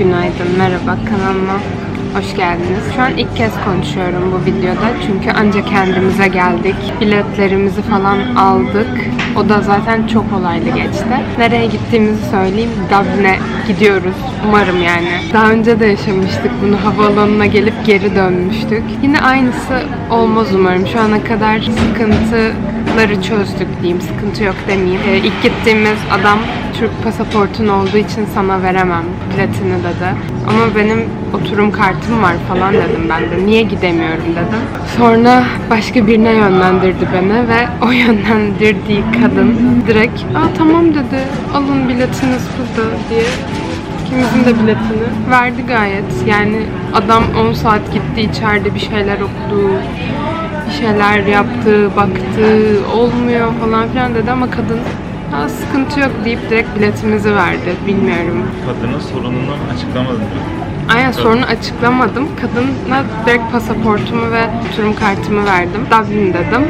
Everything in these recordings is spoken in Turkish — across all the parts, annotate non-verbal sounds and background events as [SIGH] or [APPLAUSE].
Günaydın, merhaba kanalıma hoş geldiniz. Şu an ilk kez konuşuyorum bu videoda çünkü ancak kendimize geldik. Biletlerimizi falan aldık. O da zaten çok olaylı geçti. Nereye gittiğimizi söyleyeyim. Dublin'e gidiyoruz. Umarım yani. Daha önce de yaşamıştık bunu. Havaalanına gelip geri dönmüştük. Yine aynısı olmaz umarım. Şu ana kadar sıkıntıları çözdük diyeyim. Sıkıntı yok demeyeyim. Ee, ilk gittiğimiz adam Türk pasaportun olduğu için sana veremem biletini dedi. Ama benim oturum kartım var falan dedim ben de. Niye gidemiyorum dedim. Sonra başka birine yönlendirdi beni ve o [LAUGHS] yönlendirdiği kadın direkt Aa tamam dedi alın biletiniz burada diye İkimizin de biletini verdi gayet. Yani adam 10 saat gitti içeride bir şeyler okudu. Bir şeyler yaptı, baktı, olmuyor falan filan dedi ama kadın ha, sıkıntı yok deyip direkt biletimizi verdi. Bilmiyorum. Kadının sorununu açıklamadın mı? Aynen sorunu açıklamadım. Kadına direkt pasaportumu ve oturum kartımı verdim. Dublin dedim.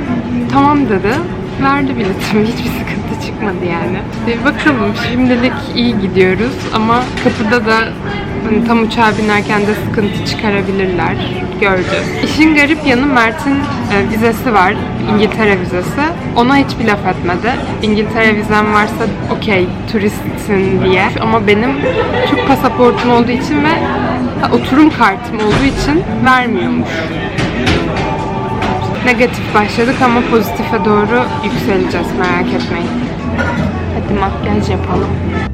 Tamam dedi. Verdi biletimi. [LAUGHS] Hiçbir sıkıntı çıkmadı yani. Bir bakalım şimdilik iyi gidiyoruz ama kapıda da hani tam uçağa binerken de sıkıntı çıkarabilirler. Göreceğiz. İşin garip yanı Mert'in e, vizesi var. İngiltere vizesi. Ona hiçbir laf etmedi. İngiltere vizem varsa okey turistsin diye. Ama benim Türk pasaportum olduğu için ve ha, oturum kartım olduğu için vermiyormuş. Negatif başladık ama pozitife doğru yükseleceğiz merak etmeyin. Hadi makyaj yapalım.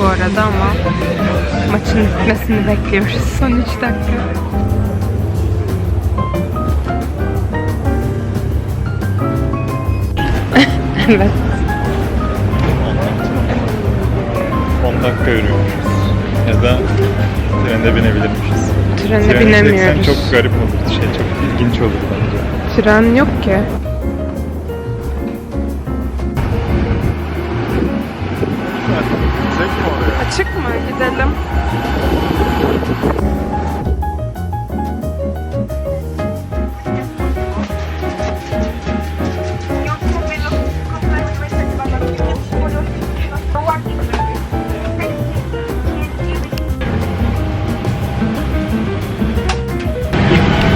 Bu arada ama maçın bitmesini bekliyoruz. Son 3 dakika. [LAUGHS] evet. 10 dakika yürüyormuşuz. Ya da trende binebilirmişiz. Trene Trene binemiyoruz. çok garip olur. Şey çok ilginç olur bence. Tren yok ki. Açık mı? Gidelim.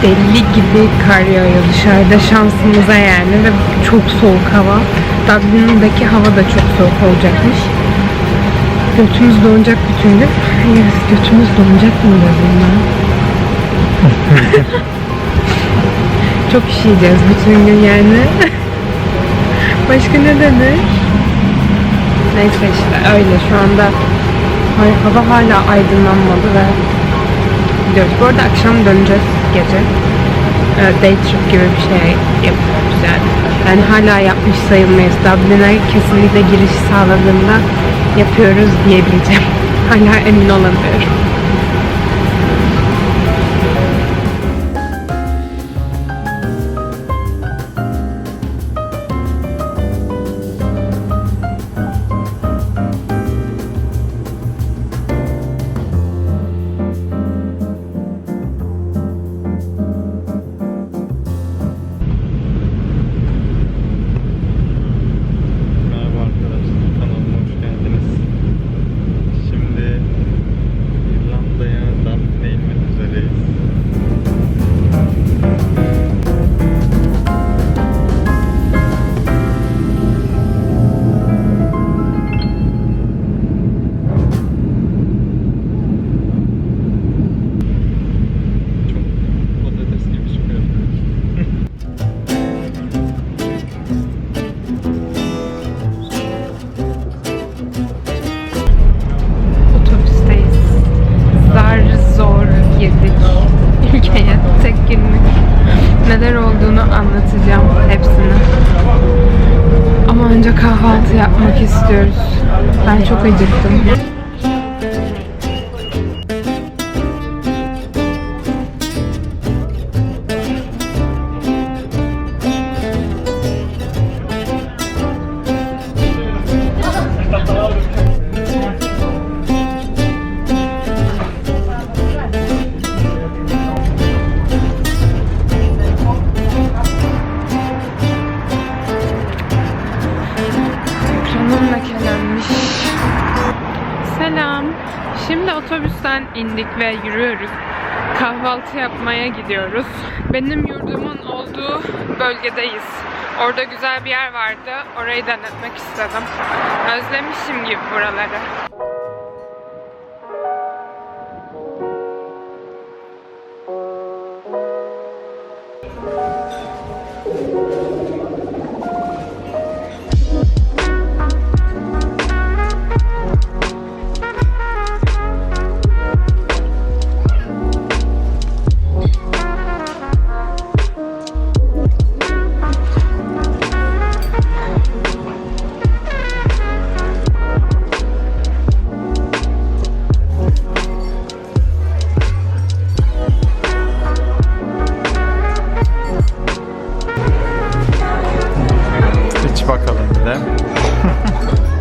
Deli gibi kar yağıyor dışarıda şansımıza yani ve çok soğuk hava. Dublin'deki hava da çok soğuk olacakmış. Götümüz donacak bütün gün. Hayır, götümüz donacak mı dedim ben. [LAUGHS] çok üşüyeceğiz bütün gün yani. Başka ne denir? Neyse işte öyle şu anda hava hala aydınlanmadı ve gidiyoruz. Bu arada akşam döneceğiz gece. Ee, day trip gibi bir şey yapıyoruz yani. Yani hala yapmış sayılmayız. Dublin'e kesinlikle giriş sağladığında yapıyoruz diyebileceğim. Hala emin olamıyorum. neler olduğunu anlatacağım hepsini. Ama önce kahvaltı yapmak istiyoruz. Ben çok acıktım. Otobüsten indik ve yürüyoruz. Kahvaltı yapmaya gidiyoruz. Benim yurdumun olduğu bölgedeyiz. Orada güzel bir yer vardı. Orayı denetmek istedim. Özlemişim gibi buraları. İç bakalım bir de. [LAUGHS]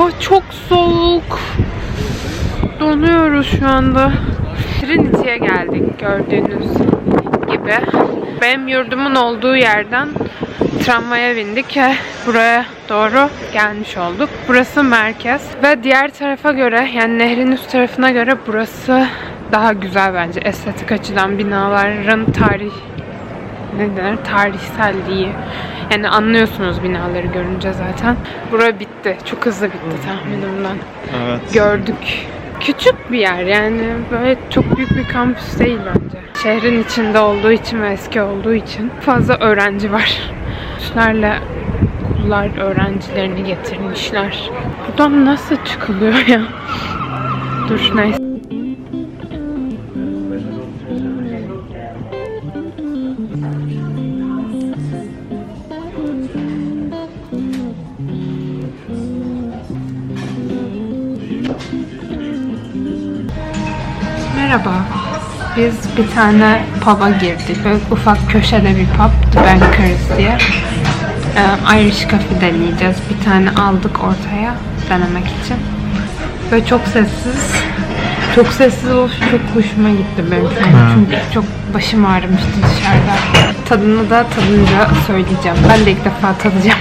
Hava çok soğuk. Donuyoruz şu anda. Trinity'ye geldik gördüğünüz gibi. Benim yurdumun olduğu yerden tramvaya bindik ve buraya doğru gelmiş olduk. Burası merkez ve diğer tarafa göre yani nehrin üst tarafına göre burası daha güzel bence estetik açıdan binaların tarih ne denir tarihselliği. Yani anlıyorsunuz binaları görünce zaten. Bura bitti. Çok hızlı bitti tahminimden. Evet. Gördük. Küçük bir yer yani böyle çok büyük bir kampüs değil bence. Şehrin içinde olduğu için ve eski olduğu için fazla öğrenci var. Üstlerle okullar öğrencilerini getirmişler. Buradan nasıl çıkılıyor ya? Dur neyse. Merhaba. Biz bir tane pub'a girdik. Böyle ufak köşede bir pub. The Bankers diye. Ee, Irish Coffee deneyeceğiz. Bir tane aldık ortaya denemek için. Böyle çok sessiz. Çok sessiz oluşu çok hoşuma gitti benim şu an. Çünkü çok başım ağrımıştı dışarıda. Tadını da tadınca söyleyeceğim. Ben de ilk defa tadacağım.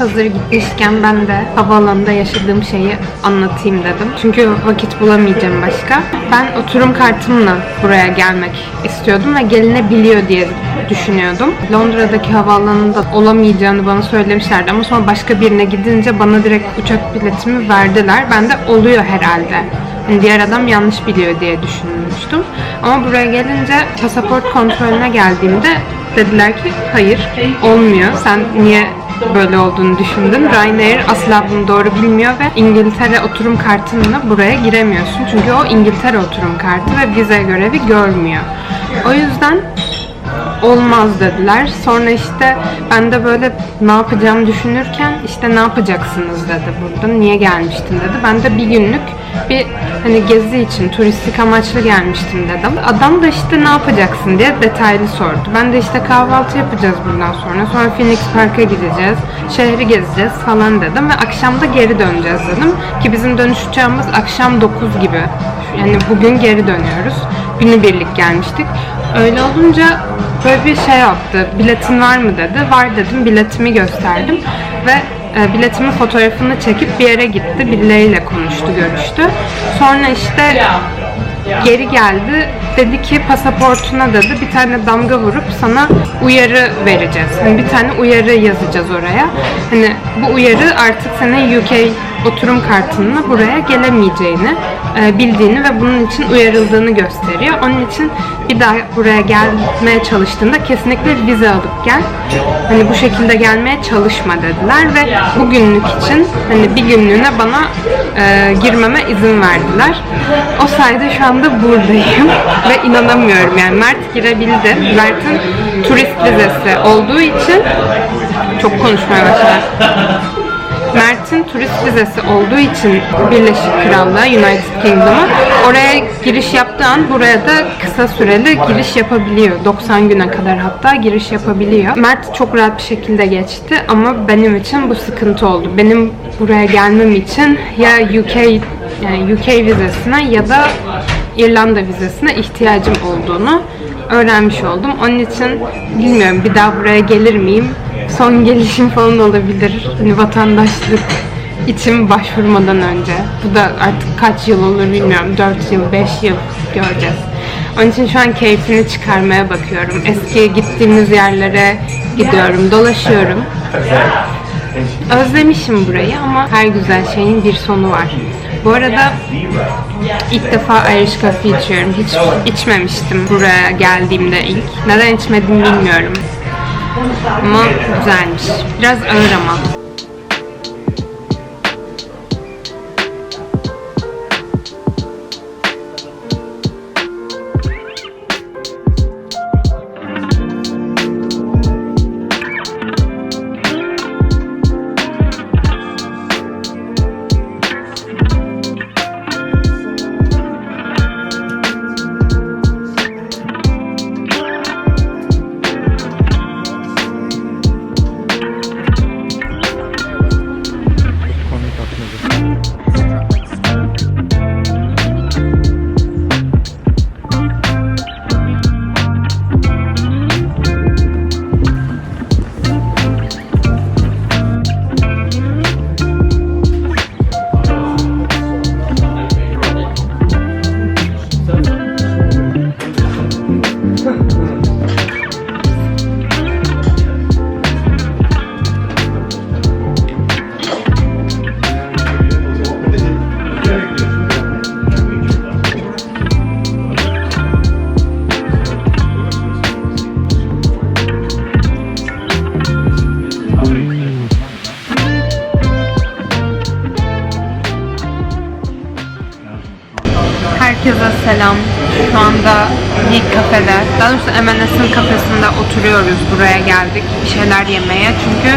Hazır gitmişken ben de havaalanında yaşadığım şeyi anlatayım dedim. Çünkü vakit bulamayacağım başka. Ben oturum kartımla buraya gelmek istiyordum ve gelinebiliyor diye düşünüyordum. Londra'daki havaalanında olamayacağını bana söylemişlerdi ama sonra başka birine gidince bana direkt uçak biletimi verdiler. Ben de oluyor herhalde. Hani diğer adam yanlış biliyor diye düşünmüştüm. Ama buraya gelince pasaport kontrolüne geldiğimde dediler ki hayır olmuyor. Sen niye böyle olduğunu düşündüm. Ryanair asla bunu doğru bilmiyor ve İngiltere oturum kartınla buraya giremiyorsun. Çünkü o İngiltere oturum kartı ve vize görevi görmüyor. O yüzden olmaz dediler. Sonra işte ben de böyle ne yapacağımı düşünürken işte ne yapacaksınız dedi burada. Niye gelmiştin dedi. Ben de bir günlük bir hani gezi için turistik amaçlı gelmiştim dedim. Adam da işte ne yapacaksın diye detaylı sordu. Ben de işte kahvaltı yapacağız bundan sonra. Sonra Phoenix Park'a gideceğiz. Şehri gezeceğiz falan dedim ve akşam da geri döneceğiz dedim. Ki bizim dönüş uçağımız akşam 9 gibi. Yani bugün geri dönüyoruz. Günübirlik gelmiştik. Öyle olunca böyle bir şey yaptı. Biletin var mı dedi. Var dedim. Biletimi gösterdim. Ve e, biletimin fotoğrafını çekip bir yere gitti. Birileriyle konuştu, görüştü. Sonra işte geri geldi. Dedi ki pasaportuna dedi bir tane damga vurup sana uyarı vereceğiz. Hani bir tane uyarı yazacağız oraya. Hani bu uyarı artık senin UK oturum kartınla buraya gelemeyeceğini e, bildiğini ve bunun için uyarıldığını gösteriyor. Onun için bir daha buraya gelmeye çalıştığında kesinlikle vize alıp gel. Hani bu şekilde gelmeye çalışma dediler ve bugünlük için hani bir günlüğüne bana e, girmeme izin verdiler. O sayede şu anda buradayım [LAUGHS] ve inanamıyorum yani Mert girebildi. Mert'in turist vizesi olduğu için çok konuşmaya başladı. Mert'in turist vizesi olduğu için Birleşik Krallığa, United Kingdom'a oraya giriş yaptığı an buraya da kısa süreli giriş yapabiliyor. 90 güne kadar hatta giriş yapabiliyor. Mert çok rahat bir şekilde geçti ama benim için bu sıkıntı oldu. Benim buraya gelmem için ya UK yani UK vizesine ya da İrlanda vizesine ihtiyacım olduğunu öğrenmiş oldum. Onun için bilmiyorum bir daha buraya gelir miyim? Son gelişim falan olabilir. Hani vatandaşlık için başvurmadan önce. Bu da artık kaç yıl olur bilmiyorum. 4 yıl, 5 yıl göreceğiz. Onun için şu an keyfini çıkarmaya bakıyorum. Eski gittiğimiz yerlere gidiyorum, dolaşıyorum. Özlemişim burayı ama her güzel şeyin bir sonu var. Bu arada ilk defa Irish Coffee içiyorum. Hiç içmemiştim buraya geldiğimde ilk. Neden içmedim bilmiyorum. Ama güzelmiş. Biraz ağır ama. Herkese selam. Şu anda bir kafede, daha doğrusu M&S'in kafesinde oturuyoruz. Buraya geldik bir şeyler yemeye. Çünkü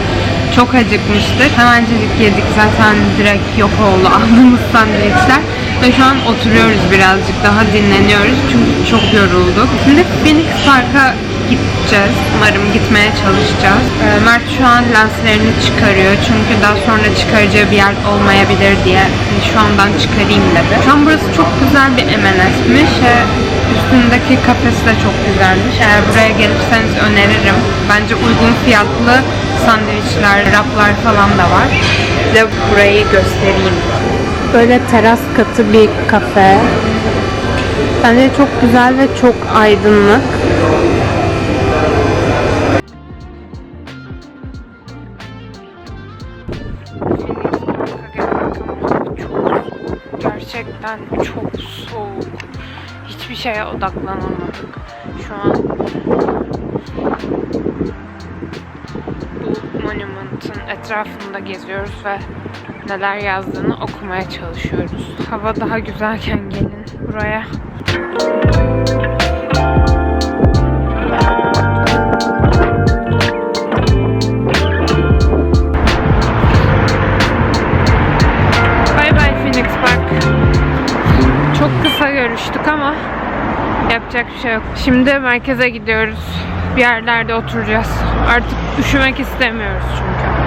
çok acıkmıştık. Hemencecik yedik zaten direkt yok oldu [LAUGHS] aldığımız sandviçler. Ve şu an oturuyoruz birazcık daha dinleniyoruz. Çünkü çok yorulduk. Şimdi Phoenix Park'a gideceğiz. Umarım gitmeye çalışacağız. Ee, Mert şu an lenslerini çıkarıyor. Çünkü daha sonra çıkaracağı bir yer olmayabilir diye şu andan çıkarayım dedi. Şu an burası çok güzel bir M&S'miş. Ee, Üstündeki kafesi de çok güzelmiş. Eğer buraya gelirseniz öneririm. Bence uygun fiyatlı sandviçler, raplar falan da var. Size burayı göstereyim. Böyle teras katı bir kafe. Bence çok güzel ve çok aydınlık. Gerçekten çok soğuk. Hiçbir şeye odaklanamadık. Şu an bu Monument'ın etrafında geziyoruz ve neler yazdığını okumaya çalışıyoruz. Hava daha güzelken gelin buraya. Bay kısa görüştük ama yapacak bir şey yok. Şimdi merkeze gidiyoruz. Bir yerlerde oturacağız. Artık üşümek istemiyoruz çünkü.